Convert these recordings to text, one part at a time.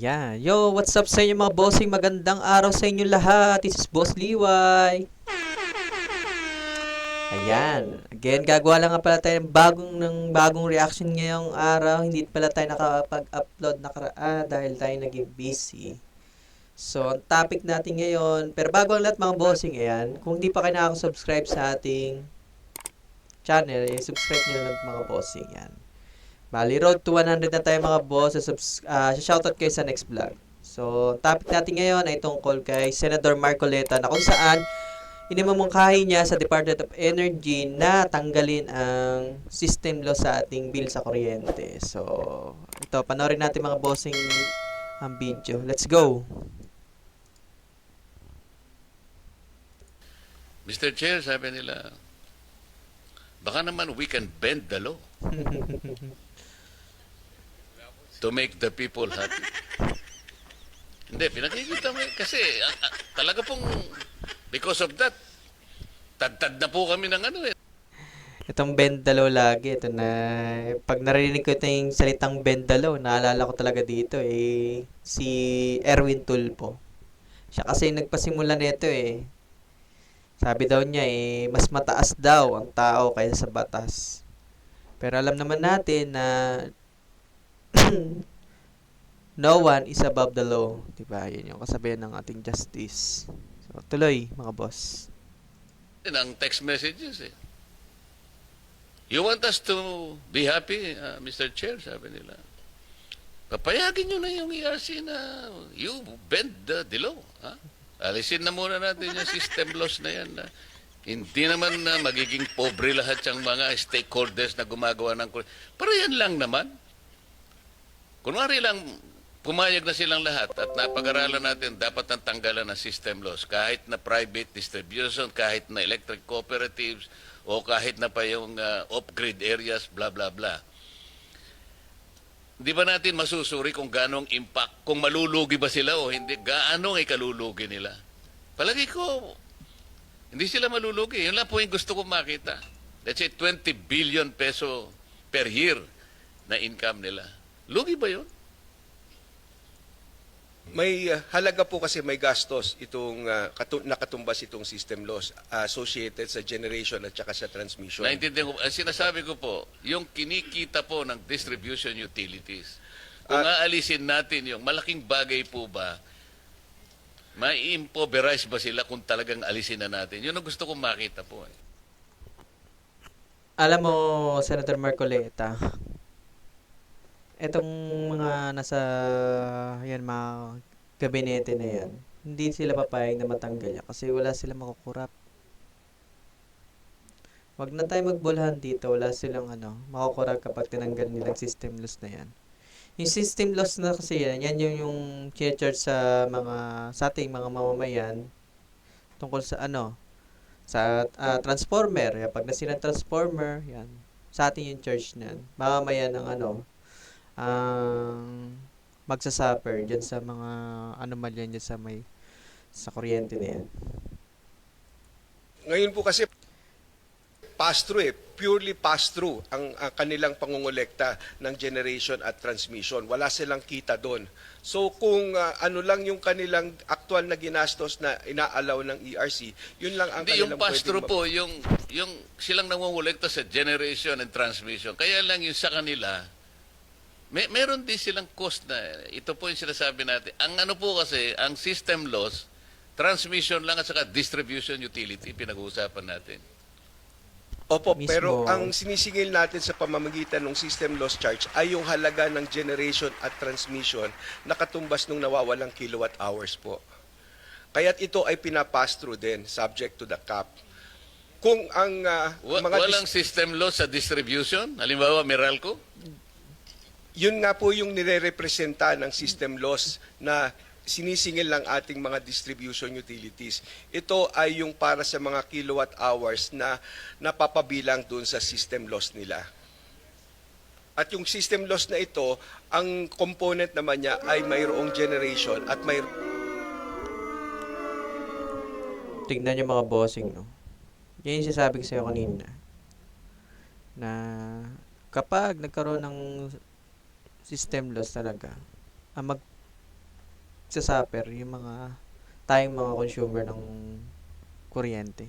Ayan. Yo, what's up sa inyo mga bossing? Magandang araw sa inyo lahat. This is Boss Liway. Ayan. Again, gagawa lang nga pala tayo ng bagong, ng bagong reaction ngayong araw. Hindi pala tayo nakapag-upload nakaraan dahil tayo naging busy. So, ang topic natin ngayon, pero bago ang lahat mga bossing, ayan, kung hindi pa kayo nakaka-subscribe sa ating channel, eh, subscribe nyo lang mga bossing, yan. Bali, road to 100 na tayo mga boss. Subs- uh, shoutout kayo sa next vlog. So, topic natin ngayon ay tungkol kay Senator Marcoleta na kung saan inimamungkahi niya sa Department of Energy na tanggalin ang system law sa ating bill sa kuryente. So, ito, panoorin natin mga bossing ang video. Let's go! Mr. Chair, sabi nila, baka naman we can bend the law to make the people happy. Hindi, pinakikita mo. Kasi ah, ah, talaga pong because of that, tad-tad na po kami ng ano eh. Itong bendalo lagi, ito na, pag narinig ko ito yung salitang bendalo, naalala ko talaga dito eh, si Erwin Tulpo. Siya kasi yung nagpasimula nito eh. Sabi daw niya eh, mas mataas daw ang tao kaysa sa batas. Pero alam naman natin na no one is above the law. Diba? Yun yung kasabihan ng ating justice. So, tuloy, mga boss. Yun ang text messages eh. You want us to be happy, uh, Mr. Chair, sabi nila. Papayagin nyo na yung ERC na you bend the, the law. Ha? Alisin na muna natin yung system laws na yan. Na hindi naman na magiging pobre lahat yung mga stakeholders na gumagawa ng... Pero yan lang naman. Kunwari lang, pumayag na silang lahat at napag-aralan natin dapat ang tanggalan ng system laws kahit na private distribution, kahit na electric cooperatives, o kahit na pa yung uh, off-grid areas, bla bla bla. Di ba natin masusuri kung ganong impact, kung malulugi ba sila o hindi, gaano ang ikalulugi nila? Palagi ko, hindi sila malulugi. Yun lang po yung gusto ko makita. Let's say 20 billion peso per year na income nila. Lugi ba yun? May uh, halaga po kasi may gastos itong uh, katu- nakatumbas itong system loss uh, associated sa generation at saka sa transmission. Naintindihan ko, ang sinasabi ko po, yung kinikita po ng distribution utilities, kung Ah. aalisin natin yung malaking bagay po ba, mai-impoverize ba sila kung talagang alisin na natin? Yun ang gusto kong makita po. Eh. Alam mo, Senator Marcoleta, etong mga nasa yan mga gabinete na yan, hindi sila papayag na matanggal yan kasi wala sila makukurap. Wag na tayo magbulhan dito, wala silang ano, makukurap kapag tinanggal nilang system loss na yan. Yung system loss na kasi yan, yan yung, yung charge sa mga, sa ating mga mamamayan tungkol sa ano, sa ah, transformer. Yan, pag nasira transformer, yan. Sa atin yung charge niyan. Mamamayan ng ano, ang magsasuffer dyan sa mga anomalya dyan sa may sa kuryente na yan. Ngayon po kasi pass-through eh, purely pass-through ang, ang kanilang pangungulekta ng generation at transmission. Wala silang kita doon. So kung uh, ano lang yung kanilang aktual na ginastos na inaalaw ng ERC, yun lang ang Hindi, yung kanilang pass-through pwedeng po, yung, yung silang nangungulekta sa generation and transmission. Kaya lang yung sa kanila, may, meron din silang cost na, ito po yung sinasabi natin. Ang ano po kasi, ang system loss, transmission lang at saka distribution utility, pinag-uusapan natin. Opo, Mismo. pero ang sinisingil natin sa pamamagitan ng system loss charge ay yung halaga ng generation at transmission na katumbas nung nawawalang kilowatt hours po. Kaya't ito ay pinapass through din, subject to the cap. Kung ang ah, Wa- mga walang dis- system loss sa distribution? Halimbawa, Meralco? Yun nga po yung nire-representa ng system loss na sinisingil ng ating mga distribution utilities. Ito ay yung para sa mga kilowatt hours na napapabilang dun sa system loss nila. At yung system loss na ito, ang component naman niya ay mayroong generation at may Tignan niyo mga bossing, no? Yan yung sinasabi ko sa'yo kanina. Na kapag nagkaroon ng system loss talaga, ang mag nagsasuffer yung mga tayong mga consumer ng kuryente.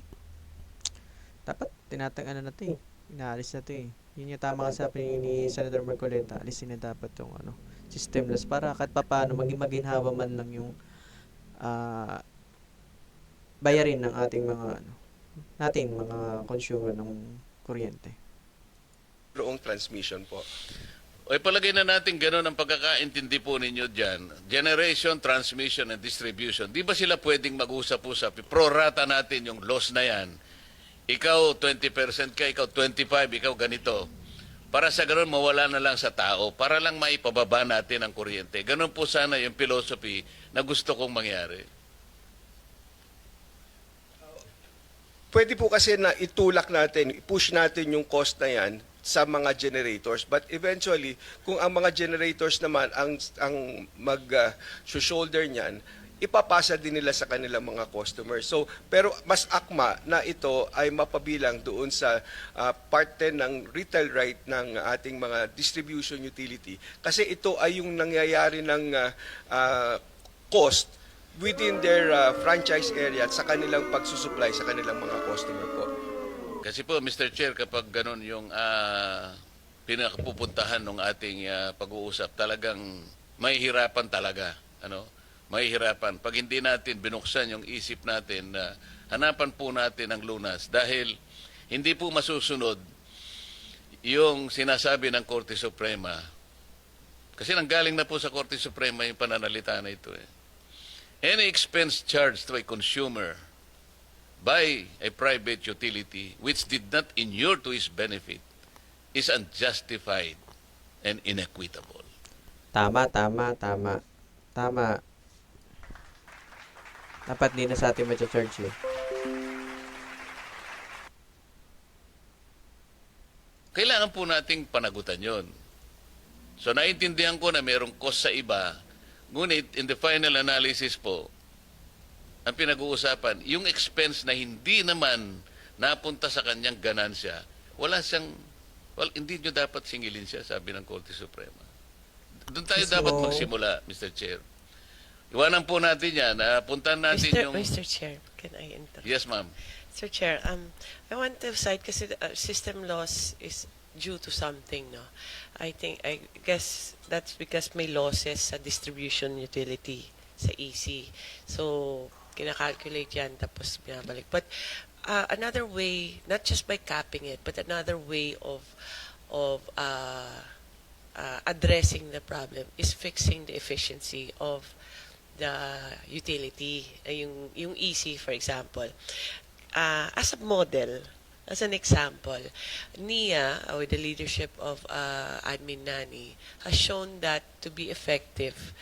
Dapat tinatang ano na 'to eh. Inaalis na 'to eh. Yun yung tama kasabi ni Senator Marcoleta. Alisin na dapat tong ano, systemless para kahit papaano maging maginhawa man lang yung ah, bayarin ng ating mga ano, nating mga consumer ng kuryente. Roong transmission po. O ipalagay na natin gano'n ang pagkakaintindi po ninyo dyan. Generation, transmission, and distribution. Di ba sila pwedeng mag-usap-usap? Prorata natin yung loss na yan. Ikaw 20% ka, ikaw 25, ikaw ganito. Para sa gano'n mawala na lang sa tao, para lang maipababa natin ang kuryente. Ganon po sana yung philosophy na gusto kong mangyari. Pwede po kasi na itulak natin, i-push natin yung cost na yan sa mga generators. But eventually, kung ang mga generators naman ang, ang mag-shoulder niyan, ipapasa din nila sa kanilang mga customers. So, pero mas akma na ito ay mapabilang doon sa ah, parte ng retail right ng ating mga distribution utility. Kasi ito ay yung nangyayari ng ah, ah, cost within their ah, franchise area at sa kanilang pagsusupply sa kanilang mga customer po. Kasi po, Mr. Chair, kapag ganun yung ah, pinakapupuntahan ng ating ah, pag-uusap, talagang mahihirapan talaga. Ano? Mahihirapan. Pag hindi natin binuksan yung isip natin na hanapan po natin ang lunas dahil hindi po masusunod yung sinasabi ng Korte Suprema. Kasi nanggaling na po sa Korte Suprema yung pananalita na ito eh. Any expense charged to a consumer by a private utility which did not inure to his benefit is unjustified and inequitable. Tama, tama, tama. Tama. Dapat di na sa atin ma-charge eh. Kailangan po nating panagutan yon. So naintindihan ko na mayroong cost sa iba, ngunit in the final analysis po, ang pinag-uusapan, yung expense na hindi naman napunta sa kanyang ganansya, wala siyang, well, hindi nyo dapat singilin siya, sabi ng Korte Suprema. Doon tayo Mismo. dapat magsimula, Mr. Chair. Iwanan po natin yan. Uh, puntan natin Mr. yung... Mr. Chair, can I interrupt? Yes, ma'am. Sir Chair, um, I want to cite kasi uh, system loss is due to something, no? I think, I guess that's because may losses sa distribution utility sa EC. So, kinakalculate yan tapos binabalik. But uh, another way, not just by capping it, but another way of of uh, uh, addressing the problem is fixing the efficiency of the utility, uh, yung, yung EC, for example. Uh, as a model, as an example, NIA, uh, with the leadership of uh, Admin Nani, has shown that to be effective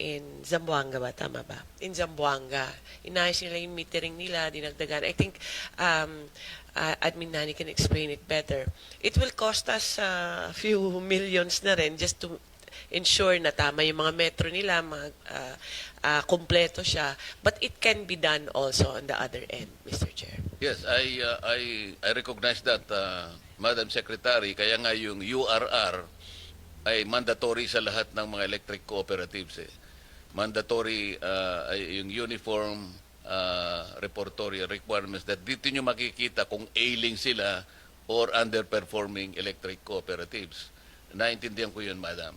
in Zamboanga ba? Tama ba? In Zamboanga. Inayos nila yung metering nila, dinagdagan. I think um, uh, Admin Nani can explain it better. It will cost us uh, a few millions na rin just to ensure na tama yung mga metro nila, mga uh, uh, kumpleto siya. But it can be done also on the other end, Mr. Chair. Yes, I uh, I I recognize that uh, Madam Secretary kaya nga yung URR ay mandatory sa lahat ng mga electric cooperatives eh. Mandatory uh, yung uniform uh, reportory requirements that dito nyo makikita kung ailing sila or underperforming electric cooperatives. Naintindihan ko yun, Madam.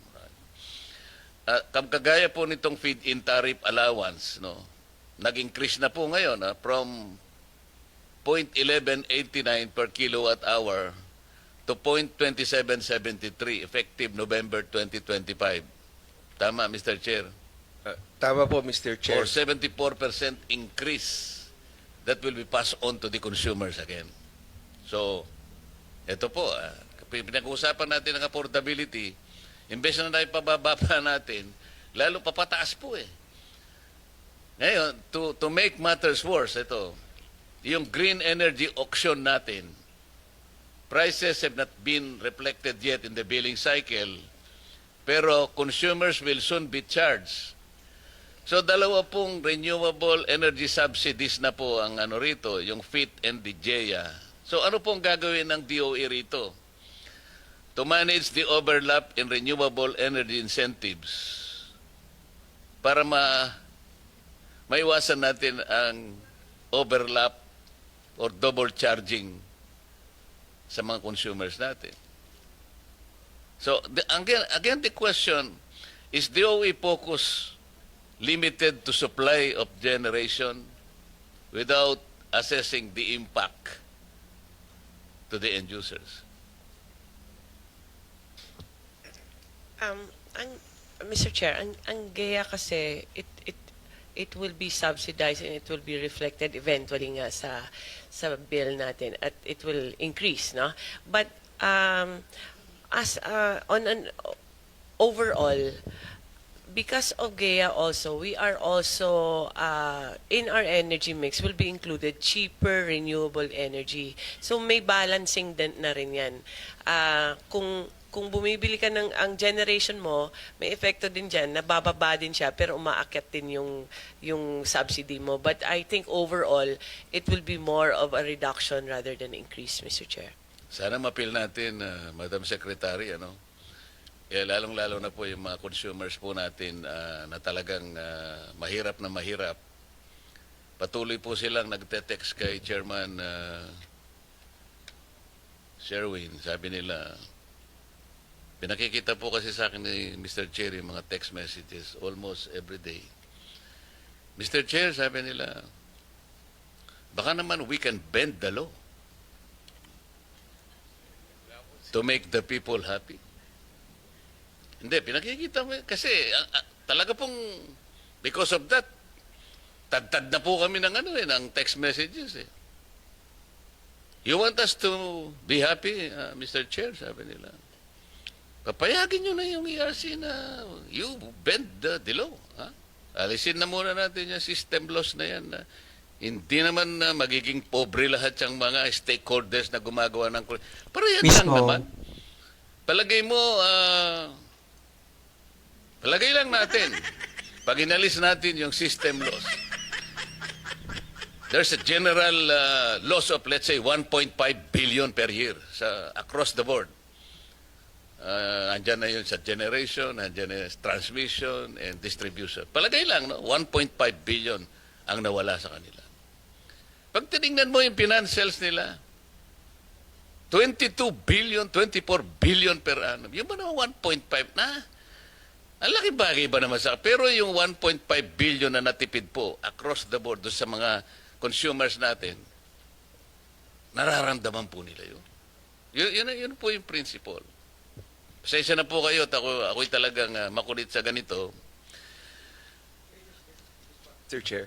Uh, kagaya po nitong feed-in tariff allowance, no? Nag-increase na po ngayon ah, from 0.1189 per kilowatt hour to 0.2773 effective November 2025. Tama, Mr. Chair. Uh, tama po, Mr. Chair. Or 74% increase that will be passed on to the consumers again. So, ito po, ah, pinag-uusapan natin ang affordability, imbes na naipababa pa natin, lalo papataas po eh. Ngayon, to, to make matters worse, ito, yung green energy auction natin, prices have not been reflected yet in the billing cycle, pero consumers will soon be charged. So dalawa pong renewable energy subsidies na po ang ano rito, yung FIT and the JEA. So ano pong gagawin ng DOE rito? To manage the overlap in renewable energy incentives para ma maiwasan natin ang overlap or double charging sa mga consumers natin. So, the, again, again, the question, is DOE focus limited to supply of generation without assessing the impact to the end users? Um, ang, Mr. Chair, ang, ang GEA kasi, it, it, it will be subsidized and it will be reflected eventually nga sa, sa bill natin at it will increase, no? But, um, as, uh, on an overall, because of GEA also, we are also, uh, in our energy mix will be included cheaper renewable energy. So may balancing din na rin yan. Ah, kung kung bumibili ka ng ang generation mo, may epekto din diyan, nabababa din siya pero umaakyat din yung yung subsidy mo. But I think overall, it will be more of a reduction rather than increase, Mr. Chair. Sana mapil natin, ah, Madam Secretary, ano? Eh, lalong-lalo na po yung mga consumers po natin ah, na talagang ah, mahirap na mahirap. Patuloy po silang nagte-text kay Chairman uh, Sherwin. Sabi nila, pinakikita po kasi sa akin ni Mr. Chair yung mga text messages almost every day. Mr. Chair, sabi nila, baka naman we can bend the law to make the people happy. Hindi, pinakikita mo. Kasi ah, ah, talaga pong because of that, tagtad na po kami ng ano eh, ng text messages eh. You want us to be happy, ah, Mr. Chair, sabi nila. Papayagin nyo na yung ERC na you bend the, the law. Ha? Alisin na muna natin yung system laws na yan. Na hindi naman na magiging pobre lahat yung mga stakeholders na gumagawa ng... Pero yan lang Mismo. naman. Palagay mo, ah, palagay lang natin, pag inalis natin yung system laws, there's a general uh, loss of, let's say, 1.5 billion per year sa across the board. Uh, andyan na yun sa generation, andyan na transmission and distribution. Palagay lang, no? 1.5 billion ang nawala sa kanila. Pag tinignan mo yung financials nila, 22 billion, 24 billion per annum. Yung ba naman 1.5 na? Ang laki bagay ba naman sa... Pero yung 1.5 billion na natipid po across the board sa mga consumers natin, nararamdaman po nila yun. Yun, yun, yun po yung principle. Pasensya na po kayo at ako, ako'y talagang ah, makulit sa ganito. Mr. Chair.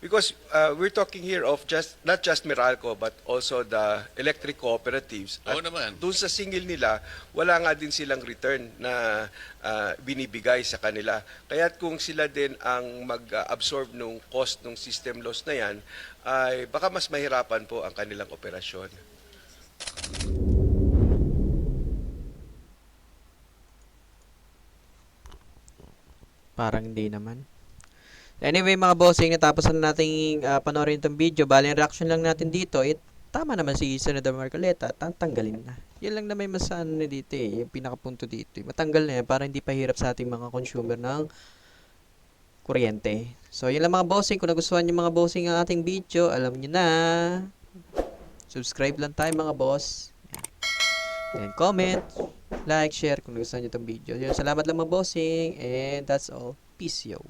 Because uh, we're talking here of just not just Meralco but also the electric cooperatives. Oo naman. Doon sa singil nila, wala nga din silang return na uh, binibigay sa kanila. Kaya't kung sila din ang mag-absorb ng cost ng system loss na yan, ay baka mas mahirapan po ang kanilang operasyon. Parang hindi naman. Anyway mga bossing, natapos na nating uh, panoorin itong video. Bali, reaction lang natin dito, it, tama naman si Senator Marcoleta, tatanggalin na. Yan lang naman mas ano na dito eh, yung pinakapunto dito. Eh. Matanggal na yan para hindi pahirap sa ating mga consumer ng kuryente. So, yun lang mga bossing. Kung nagustuhan nyo mga bossing ang ating video, alam nyo na. Subscribe lang tayo mga boss. Then comment, like, share kung nagustuhan nyo itong video. Yun, salamat lang mga bossing. And that's all. Peace yo.